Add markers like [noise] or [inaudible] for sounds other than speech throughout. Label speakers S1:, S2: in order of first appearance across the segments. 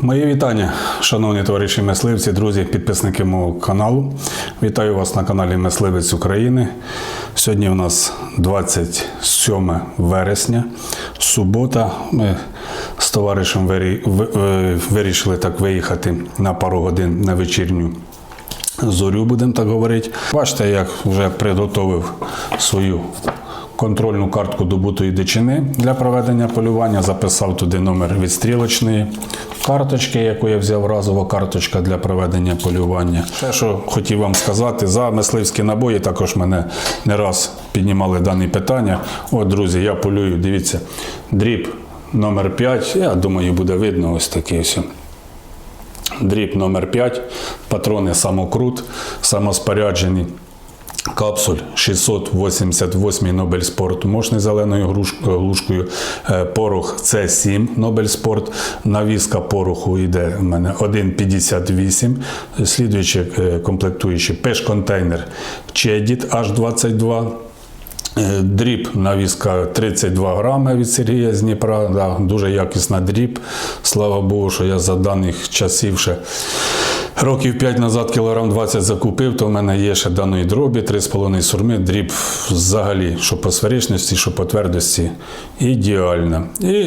S1: Мої вітання, шановні товариші мисливці, друзі, підписники мого каналу. Вітаю вас на каналі Мисливець України. Сьогодні у нас 27 вересня, субота. Ми з товаришем е, вирішили так виїхати на пару годин на вечірню зорю, будемо так говорити. Бачите, як вже приготовив свою контрольну картку добутої дичини для проведення полювання. Записав туди номер відстрілочної карточки, яку я взяв разова карточка для проведення полювання. Ще що хотів вам сказати, за мисливські набої також мене не раз піднімали дані питання. От, друзі, я полюю, дивіться, дріб номер 5, я думаю, буде видно ось такий ось. Дріб номер 5 патрони самокрут, самоспоряджені. Капсуль 688 Нобель Спорт мощний зеленою глушкою. Е, Порох С7 Нобель Спорт. Навіска пороху йде в мене 1,58. Слідуючи комплектуючий комплектуючі пеш-контейнер Чедіт H22. Е, Дріб навіска 32 грами від Сергія з Дніпра. Да, дуже якісна дріб. Слава Богу, що я за даних часів ще років 5 назад кілограм 20 закупив, то в мене є ще даної дробі, 3,5 сурми. Дріб взагалі, що по сферичності, що по твердості, ідеальна. І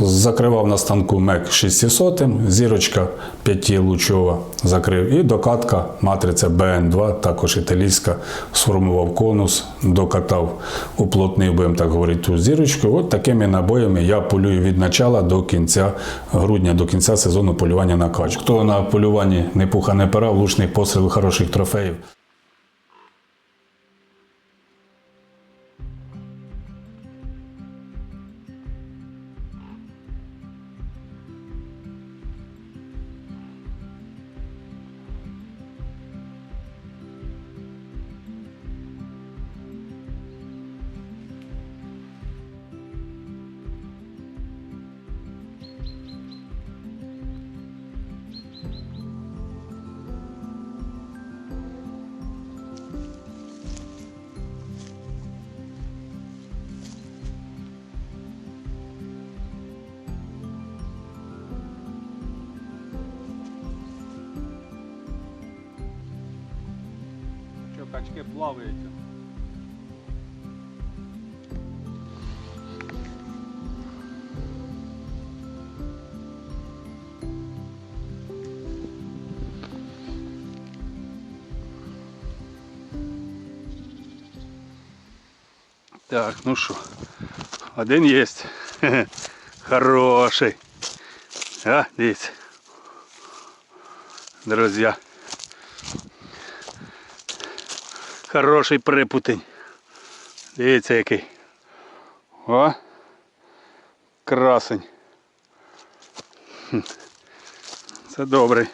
S1: закривав на станку МЕК 600, зірочка 5-лучова закрив. І докатка матриця БН2, також італійська, сформував конус, докатав, уплотнив, будемо так говорити, ту зірочку. От такими набоями я полюю від начала до кінця грудня, до кінця сезону полювання на кач. Хто на полюванні не пуха, не пера, влучний постріл хороших трофеїв.
S2: качки плавають. Так, ну що, один є. [laughs] Хороший. А, дивіться. Друзі. Хороший припутень. Дивіться який. О! Красень. Це добрий.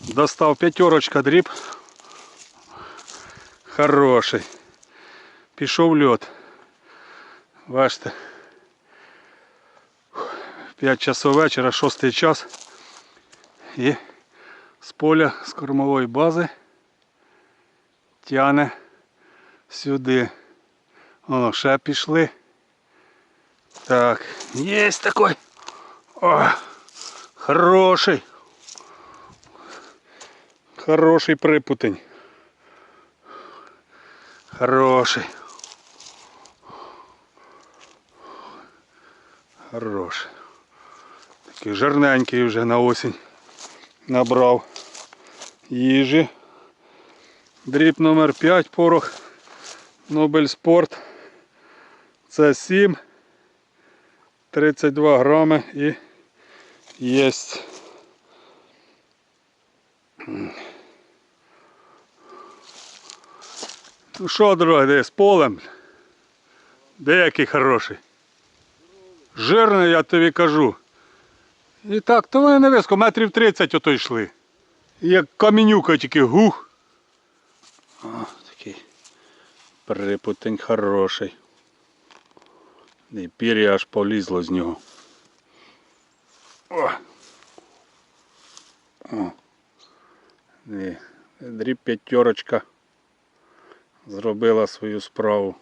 S2: Достав п'ятерочка дріб. Хороший. Пішов льот. Бачите. 5 часов вечора, 6 час. І з поля, з кормової бази тяне сюди. О, ще пішли. Так, є такой. О, хороший. Хороший припутень. Хороший. Хороший. Такий жирненький вже на осінь набрав їжі. Дріб номер 5 порох Нобель Спорт. Це 7. 32 грами і єсть. Ну що, дорогі, де з полем? Де який хороший? Жирний, я тобі кажу. І так, то вони не виско, метрів 30 ото йшли. Як камінюка тільки гух. О, такий припутень хороший. І пір'я аж полізло з нього. Дріб п'ятерочка зробила свою справу.